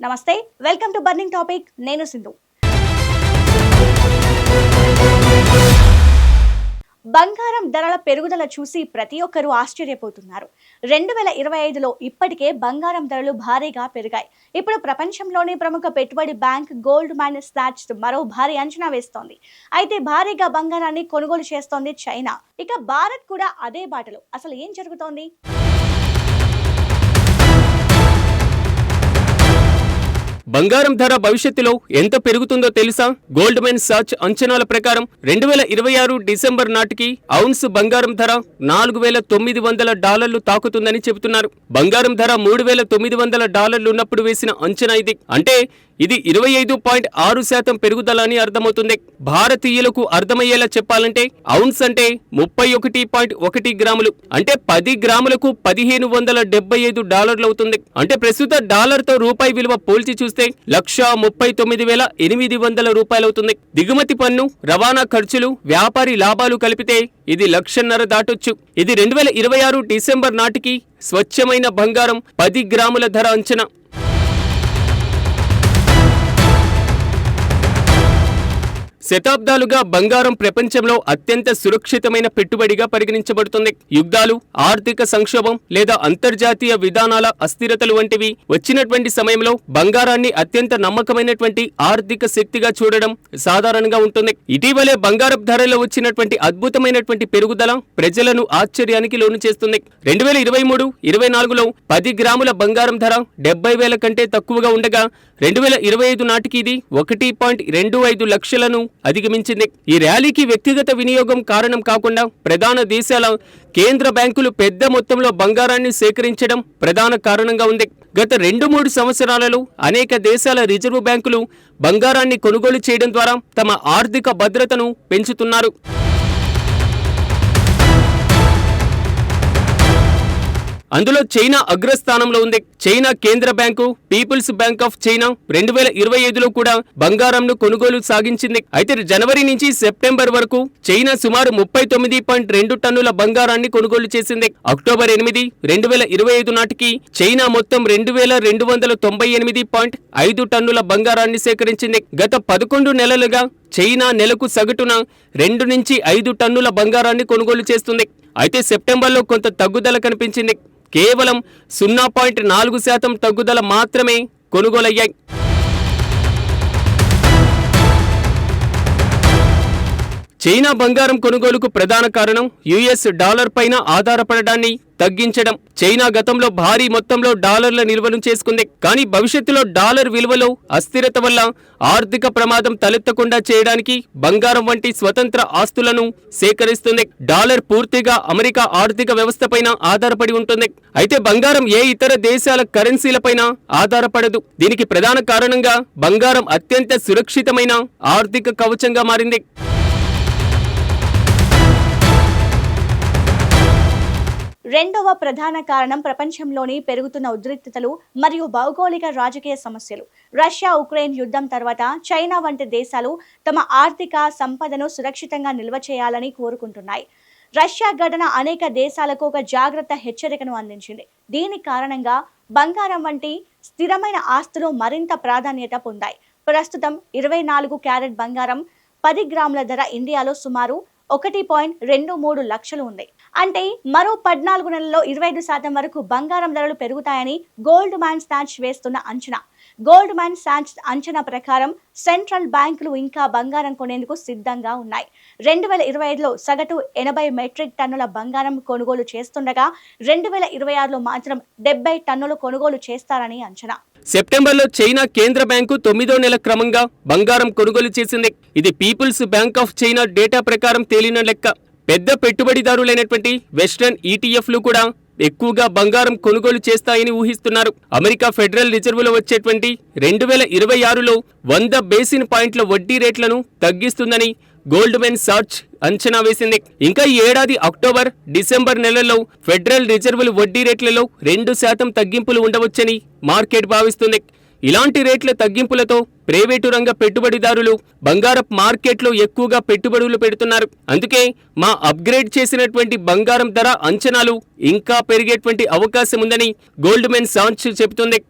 నమస్తే welcome to burning topic నేను సింధు. బంగారం ధరల పెరుగుదల చూసి ప్రతి ఒక్కరూ ఆశ్చర్యపోతున్నారు. రెండు వేల ఇరవై ఐదులో ఇప్పటికే బంగారం ధరలు భారీగా పెరిగాయి. ఇప్పుడు ప్రపంచంలోనే ప్రముఖ పెట్టుబడి బ్యాంక్ గోల్డ్ మ్యాన్ సాట్స్ మరో భారీ అంచనా వేస్తోంది. అయితే భారీగా బంగారాన్ని కొనుగోలు చేస్తోంది చైనా. ఇక భారత్ కూడా అదే బాటలో. అసలు ఏం జరుగుతోంది? బంగారం ధర భవిష్యత్తులో ఎంత పెరుగుతుందో తెలుసా? గోల్డ్ మెన్ సర్చ్ అంచనాల ప్రకారం రెండు వేల ఇరవై ఆరు డిసెంబర్ నాటికి ఔన్స్ బంగారం ధర నాలుగు వేల తొమ్మిది వందల డాలర్లు తాకుతుందని చెబుతున్నారు. బంగారం ధర మూడు వేల తొమ్మిది వందల డాలర్లు ఉన్నప్పుడు వేసిన అంచనా ఇది. అంటే ఇది ఇరవై ఐదు పాయింట్ ఆరు శాతం పెరుగుదల అని అర్థమవుతుంది. భారతీయులకు అర్థమయ్యేలా చెప్పాలంటే ఔన్స్ అంటే ముప్పై ఒకటి పాయింట్ ఒకటి గ్రాములు అంటే పది గ్రాములకు పదిహేను వందల డెబ్బై ఐదు డాలర్లు అవుతుంది. అంటే ప్రస్తుత డాలర్తో రూపాయి విలువ పోల్చి చూస్తే లక్ష ముప్పై తొమ్మిది వేల ఎనిమిది వందల రూపాయలు అవుతుంది. దిగుమతి పన్ను రవాణా ఖర్చులు వ్యాపారి లాభాలు కలిపితే ఇది లక్షన్నర దాటొచ్చు. ఇది రెండు వేల ఇరవై ఆరు డిసెంబర్ నాటికి స్వచ్ఛమైన బంగారం పది గ్రాముల ధర అంచనా. శతాబ్దాలుగా బంగారం ప్రపంచంలో అత్యంత సురక్షితమైన పెట్టుబడిగా పరిగణించబడుతుంది. యుద్ధాలు ఆర్థిక సంక్షోభం లేదా అంతర్జాతీయ విధానాల అస్థిరతలు వంటివి వచ్చినటువంటి సమయంలో బంగారాన్ని అత్యంత నమ్మకమైనటువంటి ఆర్థిక శక్తిగా చూడడం సాధారణంగా ఉంటుంది. ఇటీవలే బంగారపు ధరలో వచ్చినటువంటి అద్భుతమైనటువంటి పెరుగుదల ప్రజలను ఆశ్చర్యానికి లోను చేస్తుంది. రెండు వేల ఇరవై మూడు ఇరవై నాలుగులో పది గ్రాముల బంగారం ధర డెబ్బై వేల కంటే తక్కువగా ఉండగా రెండు వేల ఇరవై ఐదు నాటికి ఇది ఒకటి పాయింట్ రెండు ఐదు లక్షలను అధిగమించింది. ఈ ర్యాలీకి వ్యక్తిగత వినియోగం కారణం కాకుండా ప్రధాన దేశాల కేంద్ర బ్యాంకులు పెద్ద మొత్తంలో బంగారాన్ని సేకరించడం ప్రధాన కారణంగా ఉంది. గత రెండు మూడు సంవత్సరాలలో అనేక దేశాల రిజర్వు బ్యాంకులు బంగారాన్ని కొనుగోలు చేయడం ద్వారా తమ ఆర్థిక భద్రతను పెంచుతున్నారు. అందులో చైనా అగ్రస్థానంలో ఉంది. చైనా కేంద్ర bank people's bank of China రెండు వేల ఇరవై ఐదులో కూడా బంగారంను కొనుగోలు సాగించింది. అయితే జనవరి నుంచి సెప్టెంబర్ వరకు చైనా సుమారు ముప్పై తొమ్మిది పాయింట్ రెండు టన్నుల బంగారాన్ని కొనుగోలు చేసింది. అక్టోబర్ ఎనిమిది రెండు వేల ఇరవై ఐదు నాటికి చైనా మొత్తం రెండు వేల రెండు వందల తొంభై ఎనిమిది పాయింట్ ఐదు టన్నుల బంగారాన్ని సేకరించింది. గత పదకొండు నెలలుగా చైనా నెలకు సగటున రెండు నుంచి ఐదు టన్నుల బంగారాన్ని కొనుగోలు చేస్తుంది. అయితే సెప్టెంబర్లో కొంత తగ్గుదల కనిపించింది. కేవలం సున్నా పాయింట్ నాలుగు శాతం తగ్గుదల మాత్రమే కొనుగోలయ్యాయి. చైనా బంగారం కొనుగోలుకు ప్రధాన కారణం యుఎస్ డాలర్ పైన ఆధారపడడాన్ని తగ్గించడం. చైనా గతంలో భారీ మొత్తంలో డాలర్ల నిల్వను చేసుకుంది. కానీ భవిష్యత్తులో డాలర్ విలువలో అస్థిరత వల్ల ఆర్థిక ప్రమాదం తలెత్తకుండా చేయడానికి బంగారం వంటి స్వతంత్ర ఆస్తులను సేకరిస్తుంది. డాలర్ పూర్తిగా అమెరికా ఆర్థిక వ్యవస్థపైన ఆధారపడి ఉంటుంది. అయితే బంగారం ఏ ఇతర దేశాల కరెన్సీలపైన ఆధారపడదు. దీనికి ప్రధాన కారణంగా బంగారం అత్యంత సురక్షితమైన ఆర్థిక కవచంగా మారింది. రెండవ ప్రధాన కారణం ప్రపంచంలోని పెరుగుతున్న ఉద్రిక్తతలు మరియు భౌగోళిక రాజకీయ సమస్యలు. రష్యా ఉక్రెయిన్ యుద్ధం తర్వాత చైనా వంటి దేశాలు తమ ఆర్థిక సంపదను సురక్షితంగా నిల్వ చేయాలని కోరుకుంటున్నాయి. రష్యా ఘటన అనేక దేశాలకు ఒక జాగ్రత్త హెచ్చరికను అందించింది. దీని కారణంగా బంగారం వంటి స్థిరమైన ఆస్తులు మరింత ప్రాధాన్యత పొందాయి. ప్రస్తుతం ఇరవై నాలుగు క్యారెట్ బంగారం పది గ్రాముల ధర ఇండియాలో సుమారు ఒకటి పాయింట్ రెండు మూడు లక్షలు ఉంది. అంటే మరో పద్నాలుగు నెలల్లో ఇరవై ఐదు శాతం వరకు బంగారం ధరలు పెరుగుతాయని గోల్డ్ మ్యాన్ స్టాచ్ వేస్తున్న అంచనా. గోల్డ్ మ్యాన్ స్టాచ్ అంచనా ప్రకారం సెంట్రల్ బ్యాంకులు ఇంకా బంగారం కొనేందుకు సిద్ధంగా ఉన్నాయి. రెండు వేల ఇరవై ఐదులో సగటు ఎనభై మెట్రిక్ టన్నుల బంగారం కొనుగోలు చేస్తుండగా రెండు వేల ఇరవై ఆరులో మాత్రం డెబ్బై టన్నులు కొనుగోలు చేస్తారని అంచనా. సెప్టెంబర్లో చైనా కేంద్ర బ్యాంకు తొమ్మిదో నెల క్రమంగా బంగారం కొనుగోలు చేసింది. ఇది people's bank of China data ప్రకారం తేలిన లెక్క. పెద్ద పెట్టుబడిదారులైనటువంటి వెస్టర్న్ ఈటీఎఫ్లు కూడా ఎక్కువగా బంగారం కొనుగోలు చేస్తాయని ఊహిస్తున్నారు. అమెరికా ఫెడరల్ రిజర్వులో వచ్చేటువంటి రెండు వేల ఇరవై ఆరులో వంద బేసిన్ పాయింట్ల వడ్డీ రేట్లను తగ్గిస్తుందని గోల్డ్ మెన్ సార్చ్ అంచనా వేసింది. ఇంకా ఈ ఏడాది అక్టోబర్ డిసెంబర్ నెలల్లో ఫెడరల్ రిజర్వులు వడ్డీ రేట్లలో రెండు శాతం తగ్గింపులు ఉండవచ్చని మార్కెట్ భావిస్తుంది. ఇలాంటి రేట్ల తగ్గింపులతో ప్రైవేటు రంగ పెట్టుబడిదారులు బంగారపు మార్కెట్లో ఎక్కువగా పెట్టుబడులు పెడుతున్నారు. అందుకే మా అప్గ్రేడ్ చేసినటువంటి బంగారం ధర అంచనాలు ఇంకా పెరిగేటువంటి అవకాశం ఉందని గోల్డ్ మెన్ సాంచ్ చెబుతుంది.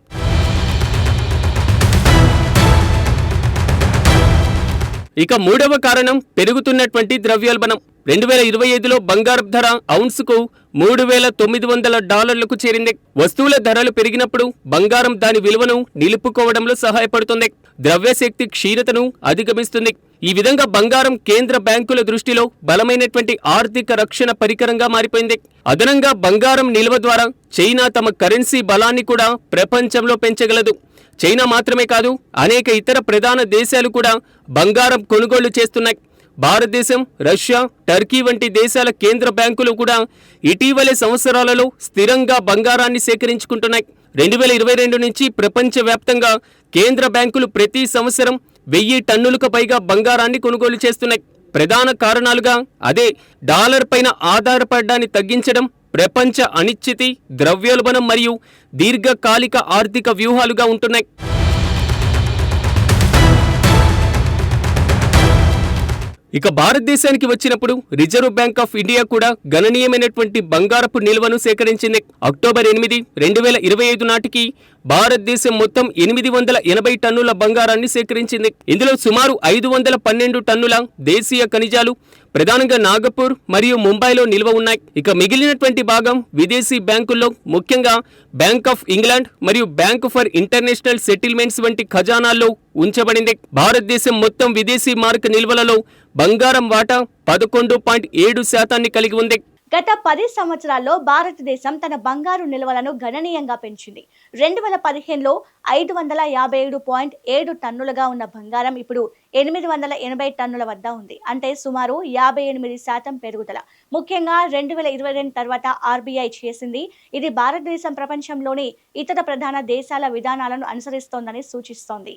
ఇక మూడవ కారణం పెరుగుతున్నటువంటి ద్రవ్యోల్బణం. రెండు వేల ఇరవై ఐదులో బంగారం ధర ఔన్స్కు మూడు వేల తొమ్మిది వందల డాలర్లకు చేరింది. వస్తువుల ధరలు పెరిగినప్పుడు బంగారం దాని విలువను నిలుపుకోవడంలో సహాయపడుతుంది. ద్రవ్యశక్తి క్షీణతను అధిగమిస్తుంది. ఈ విధంగా బంగారం కేంద్ర బ్యాంకుల దృష్టిలో బలమైనటువంటి ఆర్థిక రక్షణ పరికరంగా మారిపోయింది. అదనంగా బంగారం నిల్వ ద్వారా చైనా తమ కరెన్సీ బలాన్ని కూడా ప్రపంచంలో పెంచగలదు. చైనా మాత్రమే కాదు అనేక ఇతర ప్రధాన దేశాలు కూడా బంగారం కొనుగోలు చేస్తున్నాయి. భారతదేశం రష్యా టర్కీ వంటి దేశాల కేంద్ర బ్యాంకులు కూడా ఇటీవలి సంవత్సరాలలో స్థిరంగా బంగారాన్ని సేకరించుకుంటున్నాయి. రెండు వేల ఇరవై రెండు నుంచి ప్రపంచవ్యాప్తంగా కేంద్ర బ్యాంకులు ప్రతి సంవత్సరం వెయ్యి టన్నులకు పైగా బంగారాన్ని కొనుగోలు చేస్తున్నాయి. ప్రధాన కారణాలుగా అదే డాలర్ పైన ఆధారపడడాన్ని తగ్గించడం ప్రపంచ అనిశ్చితి ద్రవ్యోల్బణం మరియు దీర్ఘకాలిక ఆర్థిక వ్యూహాలుగా ఉంటున్నాయి. ఇక భారతదేశానికి వచ్చినప్పుడు రిజర్వ్ బ్యాంక్ ఆఫ్ ఇండియా కూడా గణనీయమైనటువంటి బంగారపు నిల్వను సేకరించింది. అక్టోబర్ ఎనిమిది రెండు వేల ఇరవై ఐదు నాటికి భారతదేశం మొత్తం ఎనిమిది వందల ఎనభై టన్నుల బంగారాన్ని సేకరించింది. ఇందులో సుమారు ఐదు వందల పన్నెండు టన్నుల దేశీయ ఖనిజాలు ప్రధానంగా నాగపూర్ మరియు ముంబైలో నిల్వ ఉన్నాయి. ఇక మిగిలినటువంటి భాగం విదేశీ బ్యాంకుల్లో ముఖ్యంగా బ్యాంక్ ఆఫ్ ఇంగ్లాండ్ మరియు బ్యాంక్ ఫర్ ఇంటర్నేషనల్ సెటిల్మెంట్స్ వంటి ఖజానాల్లో ఉంచబడింది. భారతదేశం మొత్తం విదేశీ మార్క నిల్వలలో బంగారం వాటా పదకొండు పాయింట్ ఏడు శాతాన్ని కలిగి ఉంది. గత పది సంవత్సరాల్లో భారతదేశం తన బంగారు నిల్వలను గణనీయంగా పెంచింది. రెండు వేల పదిహేనులో ఐదు వందల యాభై ఏడు పాయింట్ ఏడు టన్నులుగా ఉన్న బంగారం ఇప్పుడు ఎనిమిది వందల ఎనభై టన్నుల వద్ద ఉంది. అంటే సుమారు యాభై ఎనిమిది శాతం పెరుగుదల. ముఖ్యంగా రెండు వేల ఇరవై రెండు తర్వాత ఆర్బీఐ చేసింది. ఇది భారతదేశం ప్రపంచంలోని ఇతర ప్రధాన దేశాల విధానాలను అనుసరిస్తోందని సూచిస్తోంది.